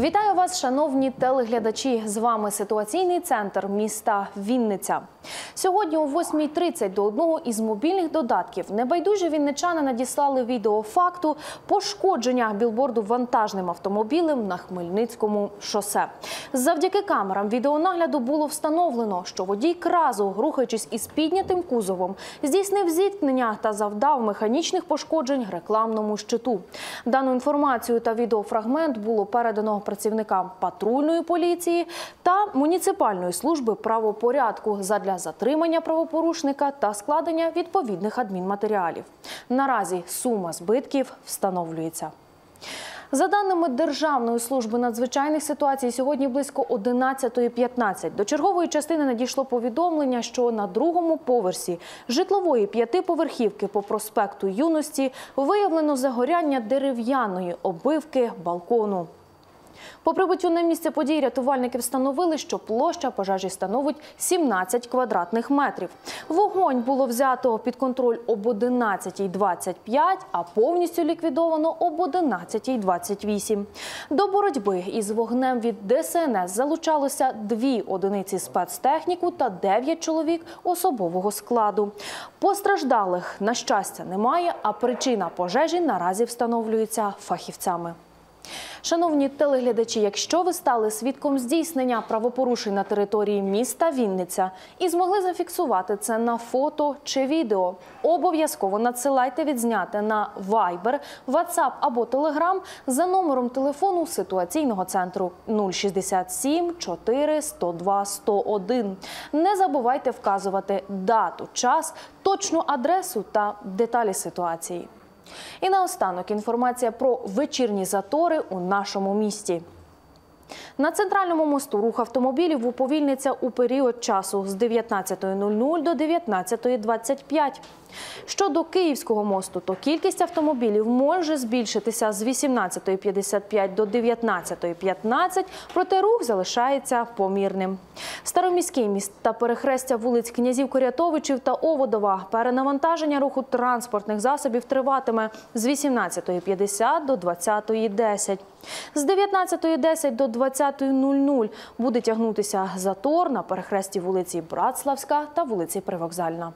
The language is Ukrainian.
Вітаю вас, шановні телеглядачі. З вами ситуаційний центр міста Вінниця. Сьогодні о 8.30 до одного із мобільних додатків небайдужі вінничани надіслали відео факту пошкодження білборду вантажним автомобілем на Хмельницькому шосе. Завдяки камерам відеонагляду було встановлено, що водій кразу, рухаючись із піднятим кузовом, здійснив зіткнення та завдав механічних пошкоджень рекламному щиту. Дану інформацію та відеофрагмент було передано працівникам патрульної поліції та муніципальної служби правопорядку задля затримання правопорушника та складення відповідних адмінматеріалів. Наразі сума збитків встановлюється. За даними Державної служби надзвичайних ситуацій, сьогодні близько 11.15 до чергової частини надійшло повідомлення, що на другому поверсі житлової п'ятиповерхівки по проспекту Юності виявлено загоряння дерев'яної оббивки балкону. По прибуттю на місце події рятувальники встановили, що площа пожежі становить 17 квадратних метрів. Вогонь було взято під контроль об 11.25, а повністю ліквідовано об 11.28. До боротьби із вогнем від ДСНС залучалося дві одиниці спецтехніку та 9 чоловік особового складу. Постраждалих, на щастя, немає, а причина пожежі наразі встановлюється фахівцями. Шановні телеглядачі, якщо ви стали свідком здійснення правопорушень на території міста Вінниця і змогли зафіксувати це на фото чи відео, обов'язково надсилайте відзняте на Viber, WhatsApp або Telegram за номером телефону ситуаційного центру 067 4 102 101. Не забувайте вказувати дату, час, точну адресу та деталі ситуації. І наостанок інформація про вечірні затори у нашому місті. На центральному мосту рух автомобілів уповільниться у період часу з 19.00 до 19.25. Щодо Київського мосту, то кількість автомобілів може збільшитися з 18.55 до 19.15, проте рух залишається помірним. Староміський міст та перехрестя вулиць князів Корятовичів та Оводова перенавантаження руху транспортних засобів триватиме з 18.50 до 20.10. З 19.10 до 20.00 буде тягнутися затор на перехресті вулиці Братславська та вулиці Привокзальна.